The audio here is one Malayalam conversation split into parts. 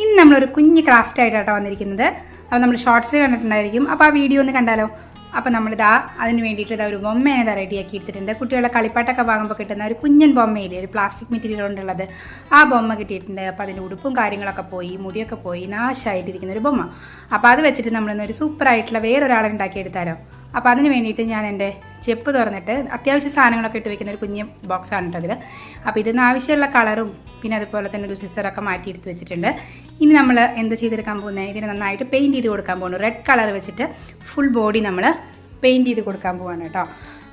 ഇന്ന് നമ്മളൊരു കുഞ്ഞ് ക്രാഫ്റ്റ് ആയിട്ടാണ് വന്നിരിക്കുന്നത്. അപ്പോൾ നമ്മൾ ഷോർട്സിൽ കണ്ടിട്ടുണ്ടായിരിക്കും. അപ്പോൾ ആ വീഡിയോ ഒന്ന് കണ്ടാലോ? അപ്പോൾ നമ്മളിതാ അതിന് വേണ്ടിയിട്ട് ഇതാ ഒരു ബൊമ്മേനെ ഇതാ റെഡിയാക്കി എടുത്തിട്ടുണ്ട്. കുട്ടികളെ കളിപ്പാട്ടൊക്കെ വാങ്ങുമ്പോൾ കിട്ടുന്ന ഒരു കുഞ്ഞൻ ബൊമ്മയില്ലേ? ഒരു പ്ലാസ്റ്റിക് മെറ്റീരിയൽ കൊണ്ടുള്ളത്. ആ ബൊമ്മ കിട്ടിയിട്ടുണ്ട്. അപ്പോൾ അതിന്റെ ഉടുപ്പും കാര്യങ്ങളൊക്കെ പോയി മുടിയൊക്കെ പോയി നാശമായിട്ടിരിക്കുന്ന ഒരു ബൊമ്മ. അപ്പോൾ അത് വെച്ചിട്ട് നമ്മളിന്നൊരു സൂപ്പറായിട്ടുള്ള വേറൊരാളെ ഉണ്ടാക്കിയെടുത്താലോ അപ്പോൾ അതിന് വേണ്ടിയിട്ട് ഞാൻ എന്റെ ചെപ്പ് തുറന്നിട്ട് അത്യാവശ്യ സാധനങ്ങളൊക്കെ ഇട്ട് വെക്കുന്ന ഒരു കുഞ്ഞ് ബോക്സാണ് കേട്ടോ ഇതിൽ അപ്പോൾ ഇതിന് ആവശ്യമുള്ള കളറും പിന്നെ അതുപോലെ തന്നെ ഒരു സിസറൊക്കെ മാറ്റി എടുത്ത് വെച്ചിട്ടുണ്ട്. ഇനി നമ്മൾ എന്ത് ചെയ്തെടുക്കാൻ പോകുന്നത് ഇതിന് നന്നായിട്ട് പെയിന്റ് ചെയ്ത് കൊടുക്കാൻ പോകുന്നു. റെഡ് കളർ വെച്ചിട്ട് ഫുൾ ബോഡി നമ്മൾ പെയിന്റ് ചെയ്ത് കൊടുക്കാൻ പോവാണ് കേട്ടോ.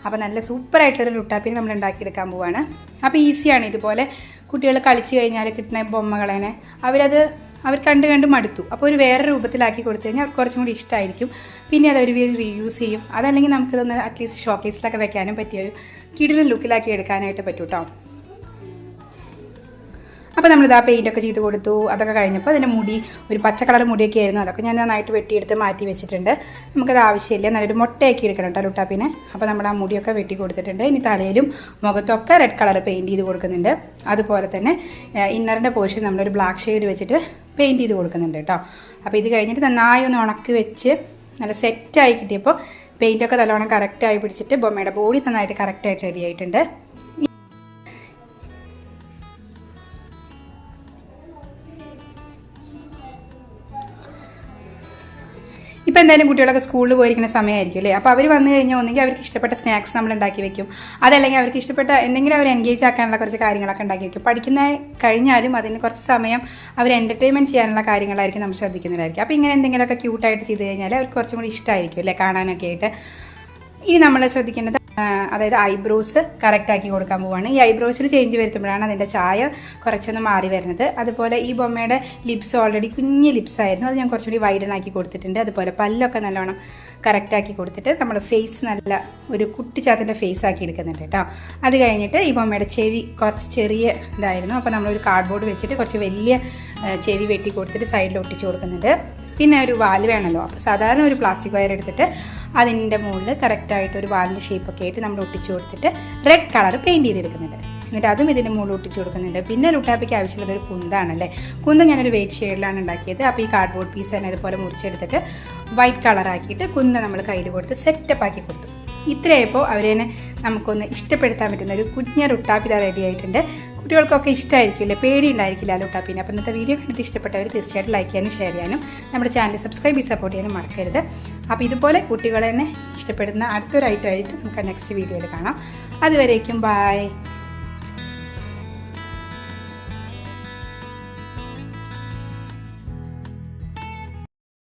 അപ്പോൾ നല്ല സൂപ്പറായിട്ടുള്ളൊരു ലുട്ടാപ്പിന് നമ്മൾ ഉണ്ടാക്കിയെടുക്കാൻ പോവാണ്. അപ്പോൾ ഈസിയാണ് ഇതുപോലെ. കുട്ടികൾ കളിച്ച് കഴിഞ്ഞാൽ കിട്ടുന്ന ബൊമ്മകളേനെ അവരത് അവർ കണ്ട് കണ്ട് മടുത്തു. അപ്പോൾ ഒരു വേറെ രൂപത്തിലാക്കി കൊടുത്തു കഴിഞ്ഞാൽ അവർക്ക് കുറച്ചും കൂടി ഇഷ്ടമായിരിക്കും പിന്നെ അത് അവർ റീയൂസ് ചെയ്യും. അതല്ലെങ്കിൽ നമുക്കിതൊന്ന് അറ്റ്ലീസ്റ്റ് ഷോക്കേസിലൊക്കെ വെക്കാനും പറ്റിയ ഒരു കിടിലൻ ലുക്കിലാക്കി എടുക്കാനായിട്ട് പറ്റും കേട്ടോ അപ്പോൾ നമ്മളിത് ആ പെയിന്റൊക്കെ ചെയ്ത് കൊടുത്തു. അതൊക്കെ കഴിഞ്ഞപ്പോൾ അതിന്റെ മുടി ഒരു പച്ച കളർ മുടിയൊക്കെ ആയിരുന്നു. അതൊക്കെ ഞാൻ നന്നായിട്ട് വെട്ടിയെടുത്ത് മാറ്റി വെച്ചിട്ടുണ്ട്. നമുക്കത് ആവശ്യമില്ല. നല്ലൊരു മുട്ടയാക്കി എടുക്കണം കേട്ടോ ലുട്ടാപ്പിനെ. അപ്പോൾ നമ്മൾ ആ മുടിയൊക്കെ വെട്ടി കൊടുത്തിട്ടുണ്ട്. ഇനി തലയിലും മുഖത്തൊക്കെ റെഡ് കളർ പെയിന്റ് ചെയ്ത് കൊടുക്കുന്നുണ്ട്. അതുപോലെ തന്നെ ഇന്നറിന്റെ പോർഷൻ നമ്മളൊരു ബ്ലാക്ക് ഷെയ്ഡ് വെച്ചിട്ട് പെയിന്റ് ചെയ്ത് കൊടുക്കുന്നുണ്ട് കേട്ടോ അപ്പോൾ ഇത് കഴിഞ്ഞിട്ട് നന്നായി ഒന്ന് ഉണക്കി വെച്ച് നല്ല സെറ്റായി കിട്ടിയപ്പോൾ പെയിന്റൊക്കെ നല്ലോണം കറക്റ്റായി പിടിച്ചിട്ട് ബൊമ്മയുടെ ബോഡി നന്നായിട്ട് കറക്റ്റായിട്ട് റെഡി ആയിട്ടുണ്ട്. ഇപ്പോൾ എന്തായാലും കുട്ടികളൊക്കെ സ്കൂളിൽ പോയിരിക്കുന്ന സമയമായിരിക്കും അല്ലേ? അപ്പോൾ അവർ വന്നു കഴിഞ്ഞാൽ ഒന്നെങ്കിൽ അവർക്ക് ഇഷ്ടപ്പെട്ട സ്നാക്സ് നമ്മൾ ഉണ്ടാക്കി വെക്കും. അതല്ലെങ്കിൽ അവർക്ക് ഇഷ്ടപ്പെട്ട എന്തെങ്കിലും അവർ എൻഗേജ് ആക്കാനുള്ള കുറച്ച് കാര്യങ്ങളൊക്കെ ഉണ്ടാക്കി വെക്കും. പഠിക്കുന്ന കഴിഞ്ഞാലും അതിന് കുറച്ച് സമയം അവർ എന്റർടൈൻമെന്റ് ചെയ്യാനുള്ള കാര്യങ്ങളായിരിക്കും നമ്മൾ ശ്രദ്ധിക്കുന്നതായിരിക്കും. അപ്പോൾ ഇങ്ങനെ എന്തെങ്കിലുമൊക്കെ ക്യൂട്ടായിട്ട് ചെയ്ത് കഴിഞ്ഞാൽ അവർക്ക് കുറച്ചും കൂടി ഇഷ്ടമായിരിക്കും അല്ലേ? കാണാനൊക്കെ ആയിട്ട്. ഇനി നമ്മൾ ശ്രദ്ധിക്കേണ്ടത് അതായത് ഐബ്രോസ് കറക്റ്റ് ആക്കി കൊടുക്കാൻ പോവാണ്. ഈ ഐബ്രോസിൽ ചേഞ്ച് വരുത്തുമ്പോഴാണ് അതിന്റെ ചായ കുറച്ചൊന്ന് മാറി വരുന്നത്. അതുപോലെ ഈ ബൊമ്മയുടെ ലിപ്സ് ഓൾറെഡി കുഞ്ഞ് ലിപ്സ് ആയിരുന്നു. അത് ഞാൻ കുറച്ചുകൂടി വൈഡൻ ആക്കി കൊടുത്തിട്ടുണ്ട്. അതുപോലെ പല്ലൊക്കെ നല്ലോണം കറക്റ്റ് ആക്കി കൊടുത്തിട്ട് നമ്മൾ ഫേസ് നല്ല ഒരു കുട്ടിച്ചാത്തിന്റെ ഫേസ് ആക്കി എടുക്കുന്നുണ്ട് കേട്ടോ. അത് കഴിഞ്ഞിട്ട് ഈ ബൊമ്മയുടെ ചെവി കുറച്ച് ചെറിയ ഇതായിരുന്നു. അപ്പോൾ നമ്മളൊരു കാർഡ്ബോർഡ് വെച്ചിട്ട് കുറച്ച് വലിയ ചെവി വെട്ടി കൊടുത്തിട്ട് സൈഡിൽ ഒട്ടിച്ച് കൊടുക്കുന്നുണ്ട്. പിന്നെ ഒരു വാൽ വേണമല്ലോ. അപ്പോൾ സാധാരണ ഒരു പ്ലാസ്റ്റിക് വയർ എടുത്തിട്ട് അതിന്റെ മുകളിൽ കറക്റ്റായിട്ട് ഒരു വാലിന്റെ ഷേപ്പൊക്കെ ആയിട്ട് നമ്മൾ ഒട്ടിച്ചു കൊടുത്തിട്ട് റെഡ് കളർ പെയിന്റ് ചെയ്തെടുക്കുന്നുണ്ട്. എന്നിട്ട് അതും ഇതിന്റെ മുകളിൽ ഒട്ടിച്ചു കൊടുക്കുന്നുണ്ട്. പിന്നെ ലുട്ടാപ്പിക്ക് ആവശ്യമുള്ളത് ഒരു കുന്താണല്ലേ. കുന്ത ഞാനൊരു വെയിറ്റ് ഷെയ്ഡിലാണ് ഉണ്ടാക്കിയത്. അപ്പോൾ ഈ കാർഡ്ബോർഡ് പീസ് തന്നെ ഇതുപോലെ മുറിച്ചെടുത്തിട്ട് വൈറ്റ് കളറാക്കിയിട്ട് കുന്ത നമ്മൾ കയ്യിൽ കൊടുത്ത് സെറ്റപ്പ് ആക്കി കൊടുത്തു. ഇത്രയായപ്പോൾ അവരെ നമുക്കൊന്ന് ഇഷ്ടപ്പെടുത്താൻ പറ്റുന്ന ഒരു കുഞ്ഞ റുട്ടാപ്പി റെഡി ആയിട്ടുണ്ട്. കുട്ടികൾക്കൊക്കെ ഇഷ്ടമായിരിക്കില്ലേ പേടിയുണ്ടായിരിക്കില്ല ആ പിന്നെ അപ്പോൾ ഇന്നത്തെ വീഡിയോ കണ്ടിട്ട് ഇഷ്ടപ്പെട്ടവർ തീർച്ചയായിട്ടും ലൈക്ക് ചെയ്യാനും ഷെയർ ചെയ്യാനും നമ്മുടെ ചാനൽ സബ്സ്ക്രൈബ് ചെയ്ത് സപ്പോർട്ട് ചെയ്യാനും മറക്കരുത്. അപ്പോൾ ഇതുപോലെ കുട്ടികളെ തന്നെ ഇഷ്ടപ്പെടുന്ന അടുത്തൊരു ഐറ്റമായിട്ട് നമുക്ക് നെക്സ്റ്റ് വീഡിയോയിൽ കാണാം. അതുവരേക്കും ബായ്